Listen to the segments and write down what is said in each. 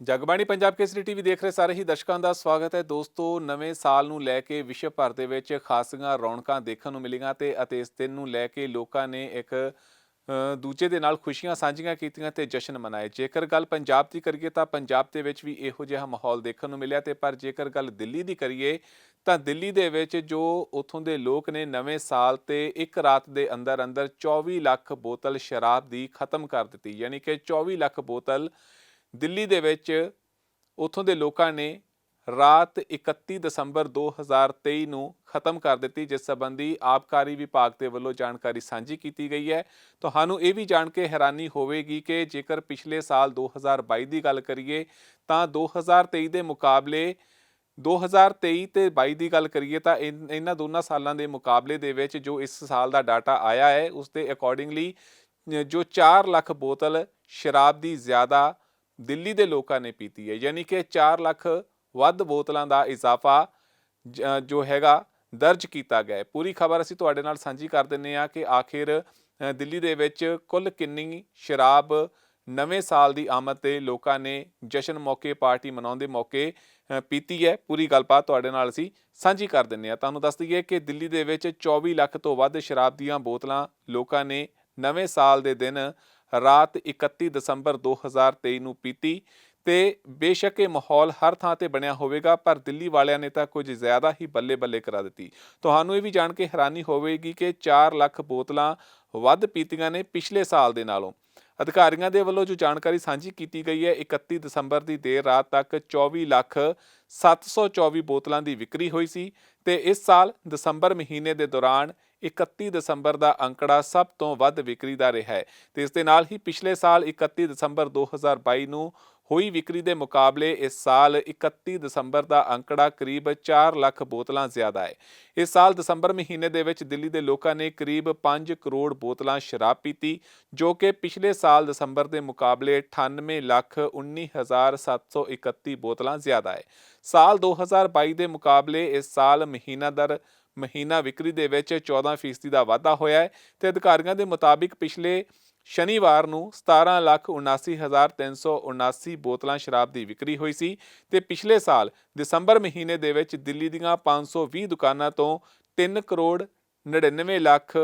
Jagbani Punjab Kesari TV ਦੇਖ ਰਹੇ ਸਾਰੇ ਹੀ ਦਰਸ਼ਕਾਂ ਦਾ ਸਵਾਗਤ ਹੈ। ਦੋਸਤੋ, ਨਵੇਂ ਸਾਲ ਨੂੰ ਲੈ ਕੇ ਵਿਸ਼ਵ ਭਰ ਦੇ ਵਿੱਚ ਖਾਸੀਆਂ ਰੌਣਕਾਂ ਦੇਖਣ ਨੂੰ ਮਿਲੀਆਂ ਤੇ ਅਤੇ ਇਸ ਦਿਨ ਨੂੰ ਲੈ ਕੇ ਲੋਕਾਂ ਨੇ ਇੱਕ ਦੂਜੇ ਦੇ ਨਾਲ ਖੁਸ਼ੀਆਂ ਸਾਂਝੀਆਂ ਕੀਤੀਆਂ ਤੇ ਜਸ਼ਨ ਮਨਾਏ। ਜੇਕਰ ਗੱਲ ਪੰਜਾਬ ਦੀ ਕਰੀਏ ਤਾਂ ਪੰਜਾਬ ਦੇ ਵਿੱਚ ਵੀ ਇਹੋ ਜਿਹਾ ਮਾਹੌਲ ਦੇਖਣ ਨੂੰ ਮਿਲਿਆ ਤੇ ਪਰ ਜੇਕਰ ਗੱਲ ਦਿੱਲੀ ਦੀ ਕਰੀਏ ਤਾਂ ਦਿੱਲੀ ਦੇ ਵਿੱਚ ਜੋ ਉਥੋਂ ਦੇ ਲੋਕ ਨੇ ਨਵੇਂ ਸਾਲ ਤੇ ਇੱਕ ਰਾਤ ਦੇ ਅੰਦਰ ਅੰਦਰ 24 ਲੱਖ ਬੋਤਲ ਸ਼ਰਾਬ ਦੀ ਖਤਮ ਕਰ ਦਿੱਤੀ। ਯਾਨੀ ਕਿ 24 ਲੱਖ ਬੋਤਲ ਦਿੱਲੀ ਦੇ ਵਿੱਚ ਉਥੋਂ ਦੇ ਲੋਕਾਂ ਨੇ ਰਾਤ 31 ਦਸੰਬਰ 2023 ਨੂੰ ਖਤਮ ਕਰ ਦਿੱਤੀ, ਜਿਸ ਸੰਬੰਧੀ ਆਬਕਾਰੀ ਵਿਭਾਗ ਦੇ ਵੱਲੋਂ ਜਾਣਕਾਰੀ ਸਾਂਝੀ ਕੀਤੀ ਗਈ ਹੈ। ਤੁਹਾਨੂੰ ਇਹ ਵੀ ਜਾਣ ਕੇ ਹੈਰਾਨੀ ਹੋਵੇਗੀ ਕਿ ਜੇਕਰ ਪਿਛਲੇ ਸਾਲ 2022 ਦੀ ਗੱਲ ਕਰੀਏ, ਤਾਂ 2023 ਦੇ ਮੁਕਾਬਲੇ 2023 ਤੇ 22 ਦੀ ਗੱਲ ਕਰੀਏ, ਤਾਂ ਇਨ- ਇਹਨਾਂ ਦੋਨਾਂ ਸਾਲਾਂ ਦੇ ਮੁਕਾਬਲੇ ਦੇ ਵਿੱਚ ਜੋ ਇਸ ਸਾਲ ਦਾ ਡਾਟਾ ਆਇਆ ਹੈ, ਉਸ ਦੇ ਅਕੋਰਡਿੰਗਲੀ ਜੋ 4 ਲੱਖ ਬੋਤਲ ਸ਼ਰਾਬ ਦੀ ਜ਼ਿਆਦਾ ਦਿੱਲੀ ਦੇ ਲੋਕਾਂ ਨੇ ਪੀਤੀ ਹੈ। ਯਾਨੀ ਕਿ 4 ਲੱਖ ਵੱਧ ਬੋਤਲਾਂ ਦਾ ਇਜ਼ਾਫਾ ਜ- ਜੋ ਹੈਗਾ, ਦਰਜ ਕੀਤਾ ਗਿਆ ਪੂਰੀ ਖਬਰ ਅਸੀਂ ਤੁਹਾਡੇ ਨਾਲ ਸਾਂਝੀ ਕਰ ਦਿੰਨੇ ਆ ਕਿ ਆਖਿਰ ਦਿੱਲੀ ਦੇ ਵਿੱਚ ਕੁੱਲ ਕਿੰਨੀ ਸ਼ਰਾਬ ਨਵੇਂ ਸਾਲ ਦੀ ਆਮਦ ਤੇ ਲੋਕਾਂ ਨੇ ਜਸ਼ਨ ਮੌਕੇ, ਪਾਰਟੀ ਮਨਾਉਣ ਦੇ ਮੌਕੇ ਪੀਤੀ ਹੈ। ਪੂਰੀ ਗੱਲਬਾਤ ਤੁਹਾਡੇ ਨਾਲ ਅਸੀਂ ਸਾਂਝੀ ਕਰ ਦਿੰਨੇ ਆ ਤੁਹਾਨੂੰ ਦੱਸ ਦਈਏ ਕਿ ਦਿੱਲੀ ਦੇ ਵਿੱਚ 24 ਲੱਖ ਤੋਂ ਵੱਧ ਸ਼ਰਾਬ ਦੀਆਂ ਬੋਤਲਾਂ ਲੋਕਾਂ ਨੇ ਨਵੇਂ ਸਾਲ ਦੇ ਦਿਨ ਰਾਤ 31 ਦਸੰਬਰ 2023 ਨੂੰ ਪੀਤੀ ਤੇ ਬੇਸ਼ੱਕ ਇਹ ਮਾਹੌਲ ਹਰ ਥਾਂ ਤੇ ਬਣਿਆ ਹੋਵੇਗਾ, ਪਰ ਦਿੱਲੀ ਵਾਲਿਆਂ ਨੇ ਤਾਂ ਕੁਝ ਜ਼ਿਆਦਾ ਹੀ ਬੱਲੇ-ਬੱਲੇ ਕਰਾ ਦਿੱਤੀ। ਤੁਹਾਨੂੰ ਇਹ ਵੀ ਜਾਣ ਕੇ ਹੈਰਾਨੀ ਹੋਵੇਗੀ ਕਿ 4 ਲੱਖ ਬੋਤਲਾਂ ਵੱਧ ਪੀਤੀਆਂ ਨੇ ਪਿਛਲੇ ਸਾਲ ਦੇ ਨਾਲੋਂ। ਅਧਿਕਾਰੀਆਂ ਦੇ ਵੱਲੋਂ ਜੋ ਜਾਣਕਾਰੀ ਸਾਂਝੀ ਕੀਤੀ ਗਈ ਹੈ 31 ਦਸੰਬਰ ਦੀ ਦੇਰ ਰਾਤ ਤੱਕ 24 ਲੱਖ 724 ਬੋਤਲਾਂ ਦੀ ਵਿਕਰੀ ਹੋਈ ਸੀ ਤੇ ਇਸ ਸਾਲ ਦਸੰਬਰ ਮਹੀਨੇ ਦੇ ਦੌਰਾਨ 31 ਦਸੰਬਰ ਦਾ ਅੰਕੜਾ ਸਭ ਤੋਂ ਵੱਧ ਵਿਕਰੀ ਦਾ ਰਿਹਾ ਹੈ। ਤੇ ਇਸ ਦੇ ਨਾਲ ਹੀ ਪਿਛਲੇ ਸਾਲ 31 ਦਸੰਬਰ 2022 ਨੂੰ ਹੋਈ ਵਿਕਰੀ ਦੇ ਮੁਕਾਬਲੇ ਇਸ ਸਾਲ 31 ਦਸੰਬਰ ਦਾ ਅੰਕੜਾ ਕਰੀਬ 4 ਲੱਖ ਬੋਤਲਾਂ ਜ਼ਿਆਦਾ ਹੈ। ਇਸ ਸਾਲ ਦਸੰਬਰ ਮਹੀਨੇ ਦੇ ਵਿੱਚ ਦਿੱਲੀ ਦੇ ਲੋਕਾਂ ਨੇ ਕਰੀਬ 5 ਕਰੋੜ ਬੋਤਲਾਂ ਸ਼ਰਾਬ ਪੀਤੀ, ਜੋ ਕਿ ਪਿਛਲੇ ਸਾਲ ਦਸੰਬਰ ਦੇ ਮੁਕਾਬਲੇ 98 ਲੱਖ 19731 ਬੋਤਲਾਂ ਜ਼ਿਆਦਾ ਹੈ। ਸਾਲ 2022 ਦੇ ਮੁਕਾਬਲੇ ਇਸ ਸਾਲ ਮਹੀਨਾ ਦਰ ਮਹੀਨਾ ਵਿਕਰੀ ਦੇ ਵਿੱਚ 14% ਦਾ ਵਾਧਾ ਹੋਇਆ ਹੈ ਤੇ ਅਧਿਕਾਰੀਆਂ ਦੇ ਮੁਤਾਬਿਕ ਪਿਛਲੇ ਸ਼ਨੀਵਾਰ ਨੂੰ 17,79,379 ਬੋਤਲਾਂ ਸ਼ਰਾਬ ਦੀ ਵਿਕਰੀ ਹੋਈ ਸੀ ਤੇ ਪਿਛਲੇ ਸਾਲ ਦਸੰਬਰ ਮਹੀਨੇ ਦੇ ਵਿੱਚ ਦਿੱਲੀ ਦੀਆਂ 520 ਦੁਕਾਨਾਂ ਤੋਂ 3 ਕਰੋੜ 99 ਲੱਖ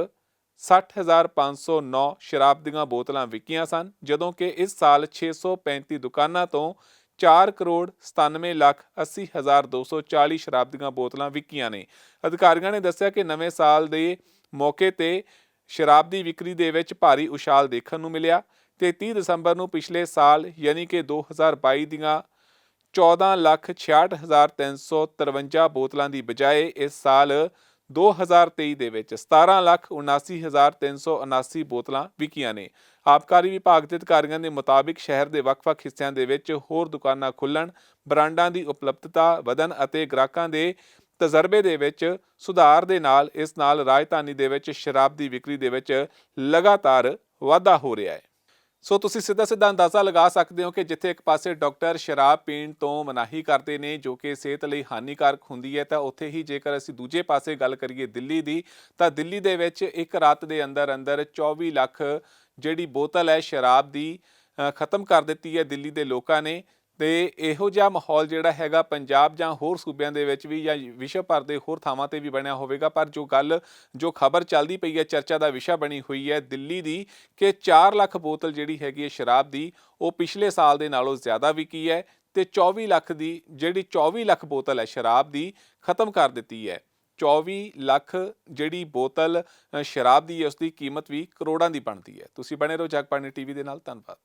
60509 ਸ਼ਰਾਬ ਦੀਆਂ ਬੋਤਲਾਂ ਵਿਕੀਆਂ ਸਨ ਜਦੋਂ ਕਿ ਇਸ ਸਾਲ 635 ਦੁਕਾਨਾਂ ਤੋਂ 4 ਕਰੋੜ 97 ਲੱਖ 80 ਹਜ਼ਾਰ 240 ਸ਼ਰਾਬ ਦੀਆਂ ਬੋਤਲਾਂ ਵਿਕੀਆਂ ਨੇ। ਅਧਿਕਾਰੀਆਂ ਨੇ ਦੱਸਿਆ ਕਿ ਨਵੇਂ ਸਾਲ ਦੇ ਮੌਕੇ ਤੇ ਸ਼ਰਾਬ ਦੀ ਵਿਕਰੀ ਦੇ ਵਿੱਚ ਭਾਰੀ ਉਛਾਲ ਦੇਖਣ ਨੂੰ ਮਿਲਿਆ ਤੇ 30 ਦਸੰਬਰ ਨੂੰ ਪਿਛਲੇ ਸਾਲ, ਯਾਨੀ ਕਿ 2022 ਦੀਆਂ 14 ਲੱਖ 66353 ਬੋਤਲਾਂ ਦੀ ਬਜਾਏ ਇਸ ਸਾਲ 2023 ਦੇ ਵਿੱਚ 17 ਲੱਖ 79379 ਬੋਤਲਾਂ ਵਿਕੀਆਂ ਨੇ। ਆਬਕਾਰੀ ਵਿਭਾਗ ਦੇ ਅਧਿਕਾਰੀਆਂ ਦੇ ਮੁਤਾਬਿਕ ਸ਼ਹਿਰ ਦੇ ਵੱਖ-ਵੱਖ ਹਿੱਸਿਆਂ ਦੇ ਵਿੱਚ ਹੋਰ ਦੁਕਾਨਾਂ ਖੁੱਲਣ ਬ੍ਰਾਂਡਾਂ ਦੀ ਉਪਲਬਧਤਾ ਵਧਣ ਅਤੇ ਗ੍ਰਾਹਕਾਂ ਦੇ ਤਜਰਬੇ ਦੇ ਵਿੱਚ ਸੁਧਾਰ ਦੇ ਨਾਲ, ਇਸ ਨਾਲ ਰਾਜਧਾਨੀ ਦੇ ਵਿੱਚ ਸ਼ਰਾਬ ਦੀ ਵਿਕਰੀ ਦੇ ਵਿੱਚ ਲਗਾਤਾਰ ਵਾਧਾ ਹੋ ਰਿਹਾ ਹੈ। ਸੋ ਤੁਸੀਂ ਸਿੱਧਾ ਸਿੱਧਾ ਅੰਦਾਜ਼ਾ ਲਗਾ ਸਕਦੇ ਹੋ ਕਿ ਜਿੱਥੇ ਇੱਕ ਪਾਸੇ ਡਾਕਟਰ ਸ਼ਰਾਬ ਪੀਣ ਤੋਂ ਮਨਾਹੀ ਕਰਦੇ ਨੇ, ਜੋ ਕਿ ਸਿਹਤ ਲਈ ਹਾਨੀਕਾਰਕ ਹੁੰਦੀ ਹੈ, ਤਾਂ ਉੱਥੇ ਹੀ ਜੇਕਰ ਅਸੀਂ ਦੂਜੇ ਪਾਸੇ ਗੱਲ ਕਰੀਏ ਦਿੱਲੀ ਦੀ, ਤਾਂ ਦਿੱਲੀ ਦੇ ਵਿੱਚ ਇੱਕ ਰਾਤ ਦੇ ਅੰਦਰ ਅੰਦਰ 24 ਲੱਖ ਜਿਹੜੀ ਬੋਤਲ ਹੈ ਸ਼ਰਾਬ ਦੀ ਖਤਮ ਕਰ ਦਿੱਤੀ ਹੈ ਦਿੱਲੀ ਦੇ ਲੋਕਾਂ ਨੇ। ਤੇ ਇਹੋ ਜਿਹਾ ਮਾਹੌਲ ਜਿਹੜਾ ਹੈਗਾ ਪੰਜਾਬ ਜਾਂ ਹੋਰ ਸੂਬਿਆਂ ਦੇ ਵਿੱਚ ਵੀ ਜਾਂ ਵਿਸ਼ਵ ਭਰ ਦੇ ਹੋਰ ਥਾਵਾਂ ਤੇ ਵੀ ਬਣਿਆ ਹੋਵੇਗਾ। ਪਰ ਜੋ ਗੱਲ, ਜੋ ਖਬਰ ਚੱਲਦੀ ਪਈ ਹੈ, ਚਰਚਾ ਦਾ ਵਿਸ਼ਾ ਬਣੀ ਹੋਈ ਹੈ ਦਿੱਲੀ ਦੀ ਕਿ 4 ਲੱਖ ਬੋਤਲ ਜਿਹੜੀ ਹੈਗੀ ਹੈ ਸ਼ਰਾਬ ਦੀ, ਉਹ ਪਿਛਲੇ ਸਾਲ ਦੇ ਨਾਲੋਂ ਜ਼ਿਆਦਾ ਵਿਕੀ ਹੈ ਤੇ 24 ਲੱਖ ਦੀ, ਜਿਹੜੀ 24 ਲੱਖ ਬੋਤਲ ਹੈ ਸ਼ਰਾਬ ਦੀ, ਖਤਮ ਕਰ ਦਿੱਤੀ ਹੈ। 24 ਲੱਖ ਜਿਹੜੀ ਬੋਤਲ ਸ਼ਰਾਬ ਦੀ ਹੈ ਉਸ ਦੀ ਕੀਮਤ ਵੀ ਕਰੋੜਾਂ ਦੀ ਬਣਦੀ ਹੈ। ਤੁਸੀਂ ਬਣੇ ਰਹੋ ਜਗਬਾਣੀ ਟੀਵੀ ਦੇ ਨਾਲ। ਧੰਨਵਾਦ।